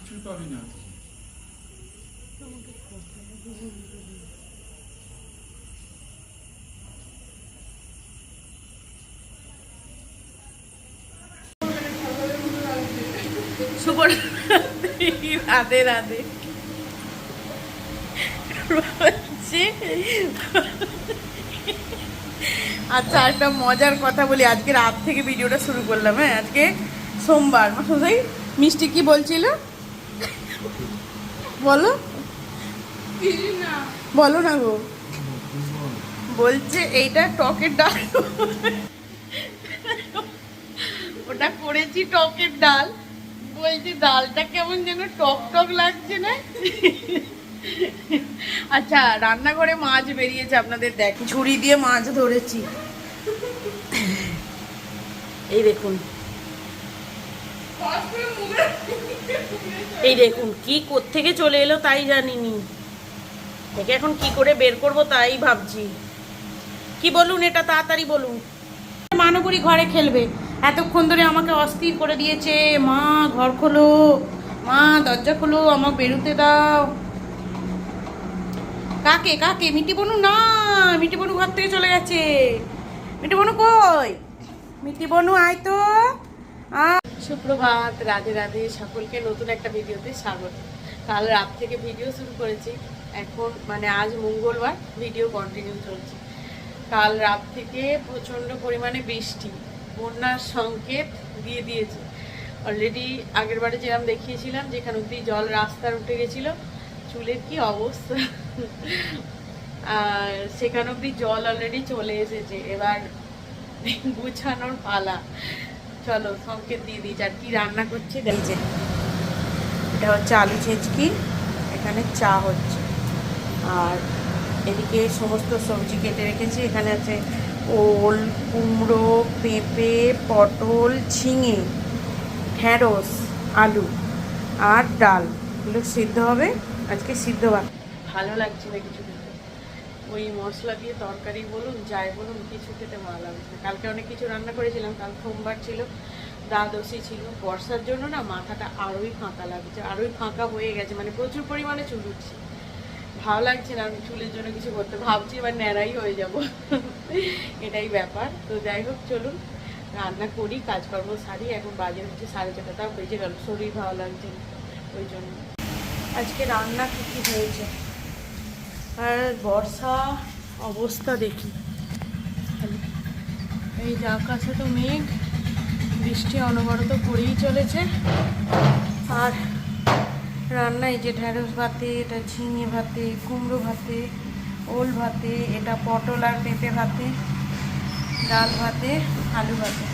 কিচ্ছু পাবি না। রাধে রাধে। আচ্ছা একটা মজার কথা বলি। আজকে রাত থেকে ভিডিওটা শুরু করলাম হ্যাঁ আজকে সোমবার। সোজাই মিষ্টি কি বলছিল? বলো। বলো না গো। বলছে এইটা টকের ডাল। ওটা করেছি টকের ডাল। বলছি ডালটা কেমন যেন টক টক লাগছে না। আচ্ছা রান্নাঘরে মাছ বেরিয়েছে আপনাদের দেখ। ঝুড়ি দিয়ে মাছ ধরেছি। এই দেখুন। এই দেখুন, কি থেকে চলে এলো তাই জানিনি। একে এখন কি করে বের করব তাই ভাবছি। কি বলুন এটা, তাড়াতাড়ি বলুন। মানবুড়ি ঘরে খেলবে। এতক্ষণ ধরে আমাকে অস্থির করে দিয়েছে। মা, ঘর খোলো। মা, দরজা খোলো, আমাকে বেরোতে দাও। কাকে কাকে? মিটি বনু? না মিটি বনু ঘর থেকে চলে গেছে। মিটি বনু কই? মিটি বনু, আয় তো। আ- সুপ্রভাত, রাধে রাধে, সকলকে নতুন একটা ভিডিওতে স্বাগত। কাল রাত থেকে ভিডিও শুরু করেছি। এখন মানে আজ মঙ্গলবার, ভিডিও কন্টিনিউ চলছে। কাল রাত থেকে প্রচণ্ড পরিমাণে বৃষ্টি, বন্যার সংকেত দিয়ে দিয়েছে। অলরেডি আগের বারে যেরকম দেখিয়েছিলাম, যেখানে অব্দি জল রাস্তার উঠে গেছিল, চুলের কি অবস্থা? আর সেখানে অব্দি জল অলরেডি চলে এসেছে। এবার গুছানোর পালা। চলো, সংকেত দিয়ে দিই আর কি রান্না করছি। দেখছে এটা হচ্ছে আলু ছেঁচকি, এখানে চা হচ্ছে। আর এদিকে সমস্ত সবজি কেটে রেখেছি। এখানে আছে ওল, কুমড়ো, পেঁপে, পটল, ঝিঙে ঢ্যাঁড়স আলু আর ডাল। এগুলো সিদ্ধ হবে। আজকে সিদ্ধ ভালো লাগছে না কিছু ওই মশলা দিয়ে তরকারি বলুন, যাই বলুন, কিছু খেতে ভালো লাগছে না। কালকে অনেক কিছু রান্না করেছিলাম, কাল সোমবার ছিল, দ্বাদশী ছিল। বর্ষার জন্য না মাথাটা আরোই ফাঁকা লাগছে, আরোই ফাঁকা হয়ে গেছে মানে প্রচুর পরিমাণে চুল উঠছে। ভালো লাগছে না, আমি চুলের জন্য কিছু করতে, ভাবছি এবার ন্যাড়াই হয়ে যাব। এটাই ব্যাপার। তো যাই হোক, চলুন, রান্না করি, কাজকর্ম সারি, এখন বাজে হচ্ছে সাড়ে ছটা, তাও বেজে গেল, শরীর ভালো লাগছে ওই জন্য। আজকে রান্না কী কী হয়েছে? আর বর্ষা অবস্থা দেখি। এই যে আকাশে তো মেঘ, বৃষ্টি অনবরত পড়েই চলেছে। আর রান্নায় যে ঢ্যাঁড়স ভাতে, এটা ঝিঙে ভাতে, কুমড়ো ভাতে, ওল ভাতে, এটা পটল আর পেঁপে ভাতে, ডাল ভাতে, আলু ভাতে।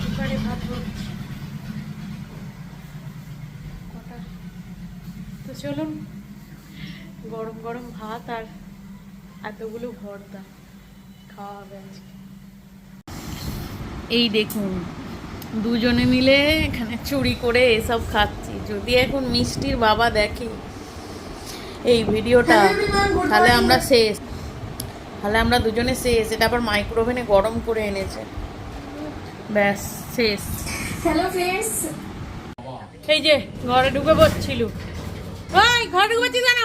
কুকারে ভাত তো চলুন। গরম গরম ভাত আর এতগুলো ভর্তা খাওয়া হবে আজকে। এই দেখুন দুজনে মিলে এখানে চুরি করে এসব খাচ্ছি। যদি এখন মিষ্টির বাবা দেখে এই ভিডিওটা তাহলে আমরা শেষ। তাহলে আমরা দুজনে শেষ। এটা আবার মাইক্রোওভেনে গরম করে এনেছে। ব্যাস শেষ। হ্যালো ফ্রেন্ডস এই যে ঘরে ঢুকে পড়ছিল ওই ঘরে ঢুকে পড়ছিস কেন?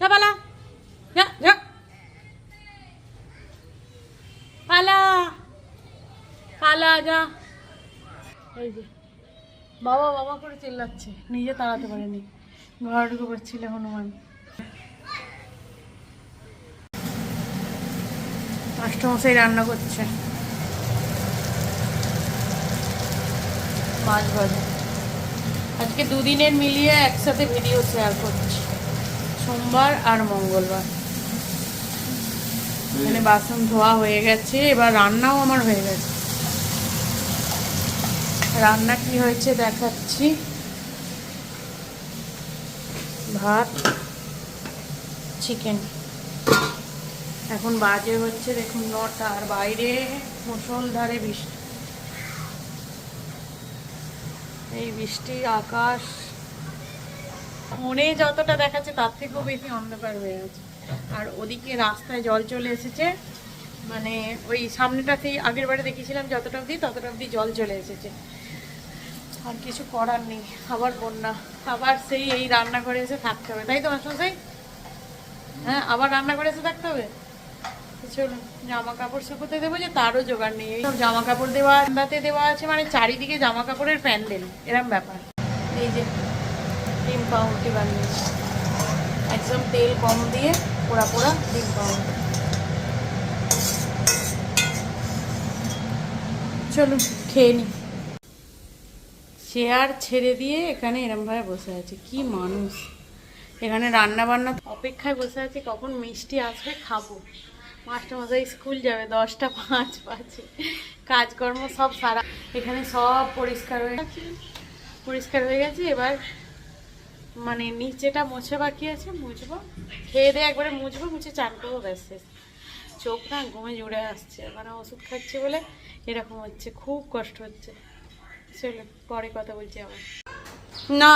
যা পালা যা পালা পালা যা এই বাবা বাবা করে চিল্লাচ্ছে, নিজে তাড়াতে পারেনি। ঘরে ঢুকে পড়ছিল হনুমান। মাস্টারমশাই রান্না করছে। মাছ ভাজা। আজকে দুদিনের মিলিয়ে একসাথে ভিডিও শেয়ার করছি। সোমবার আর মঙ্গলবার। মানে বাসন ধোয়া হয়ে গেছে, এবার রান্নাও আমার হয়ে গেছে। রান্না কি হয়েছে দেখাচ্ছি। ভাত, চিকেন। এখন বাজে হচ্ছে দেখুন নটা, আর বাইরে মুসলধারে বৃষ্টি। এই বৃষ্টি আকাশ ফোনে যতটা দেখাচ্ছে, তার থেকেও বেশি অন্ধকার হয়ে আছে আর ওদিকে রাস্তায় জল চলে এসেছে। মানে ওই সামনেটাতেই আগের বারে দেখেছিলাম যতটা অবধি, ততটা অবধি জল চলে এসেছে। আর কিছু করার নেই, আবার বন্যা। আবার সেই এই রান্নাঘরে এসে থাকতে হবে। তাই তো, মাস্টারমশাই? হ্যাঁ আবার রান্নাঘরে এসে থাকতে হবে? জামা কাপড় শুকোতে দেবো যে তারও জোগাড় নেই। এই সব জামা কাপড় দেওয়া দেওয়া আছে মানে চারিদিকে জামা কাপড়ের প্যান্ডেল। এরম ব্যাপার। এই যে ডিম পাউরুটি বানিয়েছি একদম তেল কম দিয়ে পোড়া পোড়া ডিম পাউরুটি চলুন খেয়ে নি। চেয়ার ছেড়ে দিয়ে এখানে এরমভাবে বসে আছে। কি মানুষ। এখানে রান্না বান্না অপেক্ষায় বসে আছে, কখন মিষ্টি আসবে খাব। মাস্টারমশাই স্কুল যাবে, দশটা পাঁচ বাজে। কাজকর্ম সব সারা এখানে সব পরিষ্কার হয়ে গেছে পরিষ্কার হয়ে গেছে, এবার মানে নিচেটা মুছে বাকি আছে মুছবো। খেয়ে দিয়ে একবারে মুছবো মুছে চান করব ব্যাস চোখ না ঘুমে জুড়ে আসছে মানে ওষুধ খাচ্ছে বলে এরকম হচ্ছে খুব কষ্ট হচ্ছে। চলো পরে কথা বলছি আবার। না।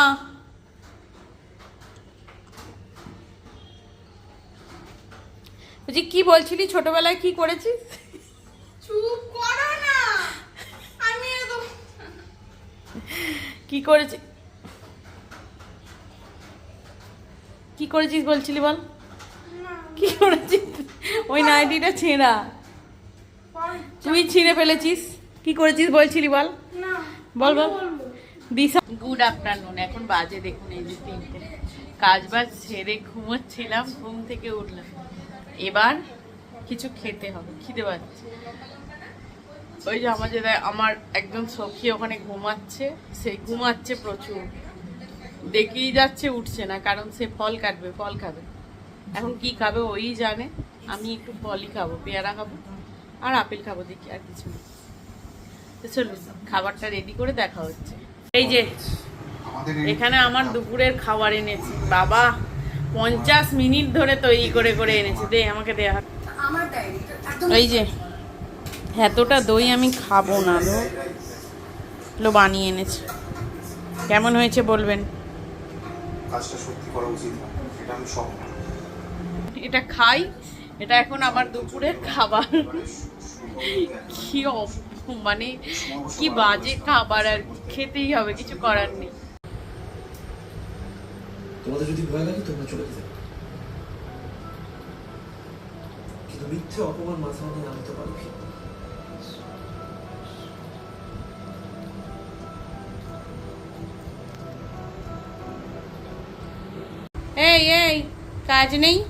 বলছি কি বলছিলি ছোটবেলায় কি করেছিস? চুপ করো না। আমি কি করেছি করেছিস বলছিলি বল? কি করেছিস? ওই নাইটিটা ছেঁড়া। তুই ছিঁড়ে ফেলেছিস? কি করেছিস বলছিলি বল? বল বল। দিশা গুড আফটারনুন এখন বাজে দেখুন এই যে তিনটে। কাজ বাজ ছেড়ে ঘুমোচ্ছিলাম ঘুম থেকে উঠলাম। এবার কিছু খেতে হবে খিদে পাচ্ছে। ওই যে আমার যে আমার একজন সখী ওখানে ঘুমাচ্ছে সে ঘুমাচ্ছে প্রচুর। দেখেই যাচ্ছে উঠছে না কারণ সে ফল কাটবে ফল খাবে। এখন কি খাবে ওই জানে আমি একটু ফলই খাব পেয়ারা খাব আর আপেল খাব দেখি আর কিছু না। তো চলুন খাবারটা রেডি করে দেখা হচ্ছে। এই যে এখানে আমার দুপুরের খাবার এনেছে। বাবা পঞ্চাশ মিনিট ধরে তৈরি করে করে এনেছে। দে আমাকে দেয়া এই যে এতটা দই আমি খাব না লো বানিয়ে এনেছে। কেমন হয়েছে বলবেন? কাজটা সত্যি করা উচিত না। এটা আমি সব এটা খাই এটা এখন আমার দুপুরের খাবার। কি মানে কি বাজে খাবার আর খেতেই হবে কিছু করার নেই। তোমাদের যদি ভয় লাগে তোমরা চলে যেতে কিন্তু মিথ্যে অপমান মাথা মানে আমি তো পারো এই এই, কাজ নেই।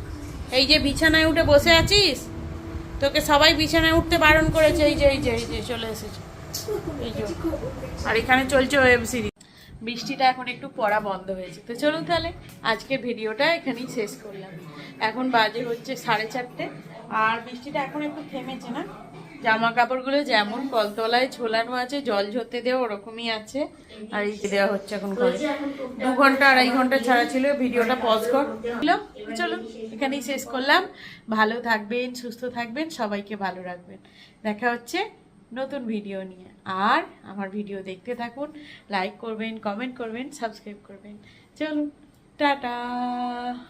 এই যে বিছানায় উঠে বসে আছিস? তোকে সবাই বিছানায় উঠতে বারণ করেছে। এই যে এই যে এই যে, চলে এসেছে। এই যে। আর এখানে চলছে ওয়েব সিরিজ বৃষ্টিটা এখন একটু পড়া বন্ধ হয়েছে। তো চলুন তাহলে আজকের ভিডিওটা এখানেই শেষ করলাম। এখন বাজে হচ্ছে সাড়ে চারটে। আর বৃষ্টিটা এখন একটু থেমেছে না? জামা কাপড়গুলো যেমন কলতলায় ঝোলানো আছে, জল ঝরতে দেওয়া ওরকমই আছে। আর এই দেওয়া হচ্ছে এখন ঘরে। দু ঘণ্টা, আড়াই ঘণ্টা ছাড়া ছিল, ভিডিওটা পজ কর। চলো এখানেই শেষ করলাম। ভালো থাকবেন, সুস্থ থাকবেন, সবাইকে ভালো রাখবেন। দেখা হচ্ছে নতুন ভিডিও নিয়ে। আর আমার ভিডিও দেখতে থাকুন লাইক করবেন কমেন্ট করবেন সাবস্ক্রাইব করবেন। চলুন, টাটা।